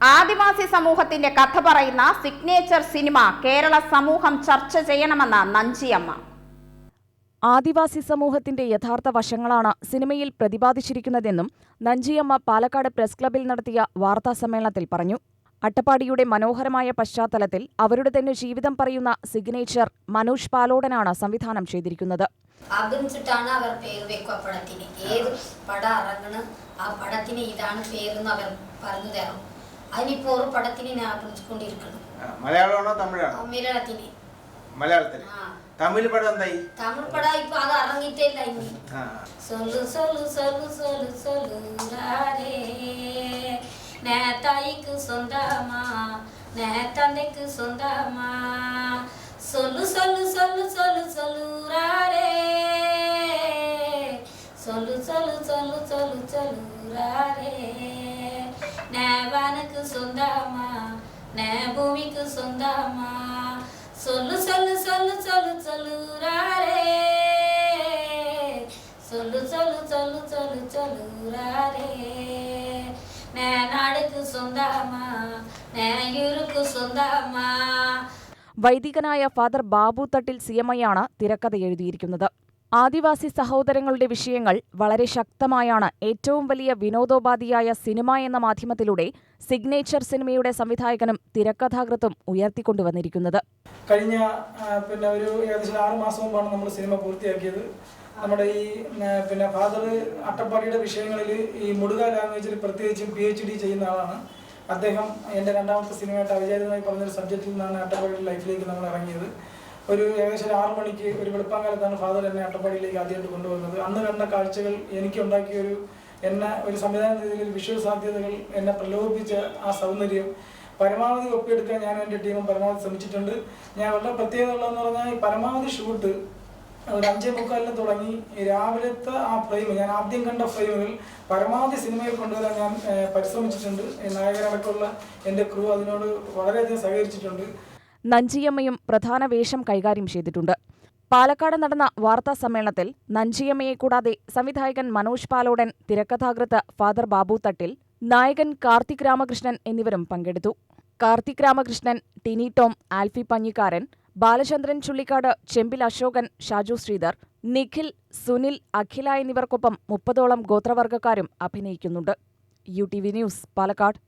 ആദിവാസി സമൂഹത്തിന്റെ കഥ പറയുന്ന സിഗ്നേച്ചർ സിനിമ കേരള സമൂഹം ചർച്ച ചെയ്യണമെന്ന് നഞ്ചിയമ്മ. ആദിവാസി സമൂഹത്തിന്റെ യഥാർത്ഥ വശങ്ങളാണ് സിനിമയിൽ പ്രതിപാദിച്ചിരിക്കുന്നതെന്നും നഞ്ചിയമ്മ പാലക്കാട് പ്രസ് ക്ലബിൽ നടത്തിയ വാർത്താസമ്മേളനത്തിൽ പറഞ്ഞു. അട്ടപ്പാടിയുടെ മനോഹരമായ പശ്ചാത്തലത്തിൽ അവരുടെ തന്നെ ജീവിതം പറയുന്ന സിഗ്നേച്ചർ മനോജ് പാലോടനാണ് സംവിധാനം ചെയ്തിരിക്കുന്നത്. ആഗ്രഹിച്ചിട്ടാണ് അവർ പേര് വെക്കുക പടത്തിന്. ഏത് പടം ഇറങ്ങണം ആ പടത്തിന് ഇതാണ് പേരെന്ന് അവർ പറഞ്ഞു തരും. ಹದಿನಿಪ್ಪವರು ಪಡತಿನಿ ಜ್ಞಾಪನಿಸಿಕೊಂಡಿರ್ಕನು ಮಲಯಾಳವನೋ ತಮಿಳು ಮೀರಾಳತಿನಿ மலையாளத்தில் தமிழ் படம் அந்த தமிழ் படம் இப்போ அது அரங்கிட்டே இல்லை இனி சொல்லு சொல்லு சொல்லு சொல்லு சொல்லுறாரே நே தாய்க்கு சொந்தமா நே தந்தைக்கு சொந்தமா சொல்லு சொல்லு சொல்லு சொல்லு சொல்லுறாரே சொல்லு சொல்லு சொல்லு சொல்லு சொல்லுறாரே நே சொந்தமா நே பூமிக்கு சொந்தமா சொல்லு சொல்லு சொல்லு சொல்லு சொல்லுறாரே சொல்லு சொல்லு சொல்லு சொல்லு சொல்லுறாரே நே நாடுக்கு சொந்தமா நே ஊருக்கு சொந்தமா വൈദികനായ ഫാദർ ബാബു തട്ടിൽ സിയമ്മയാണ് തിരക്കഥ എഴുതിയിരിക്കുന്നത് ആദിവാസി സഹോദരങ്ങളുടെ വിഷയങ്ങൾ വളരെ ശക്തമായാണ് ഏറ്റവും വലിയ വിനോദോപാധിയായ സിനിമ എന്ന മാധ്യമത്തിലൂടെ സിഗ്നേച്ചർ സിനിമയുടെ സംവിധായകനും തിരക്കഥാകൃത്തും ഉയർത്തിക്കൊണ്ടുവന്നിരിക്കുന്നത്. കഴിഞ്ഞ പിന്നെ ഒരു ഏകദേശം ആറ് മാസം മുമ്പാണ് നമ്മൾ സിനിമ പൂർത്തിയാക്കിയത്. നമ്മുടെ ഈ പിന്നെ ഫാദർ അട്ടപ്പാടിയുടെ വിഷയങ്ങളിൽ ഈ മുടുക ലാംഗ്വേജിൽ പ്രത്യേകിച്ചും പി എച്ച് ഡി ചെയ്യുന്ന ആളാണ്. അദ്ദേഹം എന്റെ രണ്ടാമത്തെ സിനിമയായിട്ട് അവിചാരിതമായി പറഞ്ഞൊരു സബ്ജക്റ്റിൽ നിന്നാണ് അട്ടപ്പാടിയുടെ ലൈഫിലേക്ക് നമ്മൾ ഇറങ്ങിയത്. ഒരു ഏകദേശം ഒരു മണിക്ക് ഒരു വെളുപ്പാങ്കാലത്താണ് ഫാദർ എന്നെ അട്ടപ്പാടിയിലേക്ക് ആദ്യമായിട്ട് കൊണ്ടുവന്നത്. അന്ന് കണ്ട കാഴ്ചകൾ എനിക്ക് ഉണ്ടാക്കിയ ഒരു എന്നെ ഒരു സംവിധാന രീതിയിൽ വിഷ്വൽ സാധ്യതകൾ എന്നെ പ്രലോഭിപ്പിച്ച ആ സൗന്ദര്യം. പരമാവധി ഒപ്പിയെടുക്കാൻ ഞാൻ എന്റെ ടീമും പരമാവധി ശ്രമിച്ചിട്ടുണ്ട്. ഞാൻ വളരെ പ്രത്യേകത ഉള്ളതെന്ന് പറഞ്ഞാൽ ഈ പരമാവധി ഷൂട്ട് ഒരു അഞ്ചേ മുക്കാലിന് തുടങ്ങി രാവിലത്തെ ആ ഫ്രെയിം ഞാൻ ആദ്യം കണ്ട ഫ്രെയിമുകൾ പരമാവധി സിനിമയിൽ കൊണ്ടുവരാൻ ഞാൻ പരിശ്രമിച്ചിട്ടുണ്ട്. ഈ നായകനടക്കമുള്ള എന്റെ ക്രൂ അതിനോട് വളരെയധികം സഹകരിച്ചിട്ടുണ്ട്. നഞ്ചിയമ്മയും പ്രധാന വേഷം കൈകാര്യം ചെയ്തിട്ടുണ്ട്. പാലക്കാട് നടന്ന വാർത്താ സമ്മേളനത്തിൽ നഞ്ചിയമ്മയെ കൂടാതെ സംവിധായകൻ മനോജ് പാലോടൻ തിരക്കഥാകൃത്ത് ഫാദർ ബാബു തട്ടിൽ നായകൻ കാർത്തിക് രാമകൃഷ്ണൻ എന്നിവരും പങ്കെടുത്തു. കാർത്തിക് രാമകൃഷ്ണൻ ടിനി ടോം ആൽഫി പഞ്ഞിക്കാരൻ ബാലചന്ദ്രൻ ചുള്ളിക്കാട് ചെമ്പിൽ അശോകൻ ഷാജു ശ്രീധർ നിഖിൽ സുനിൽ അഖില എന്നിവർക്കൊപ്പം മുപ്പതോളം ഗോത്രവർഗക്കാരും അഭിനയിക്കുന്നുണ്ട്. U T V news Palakkad.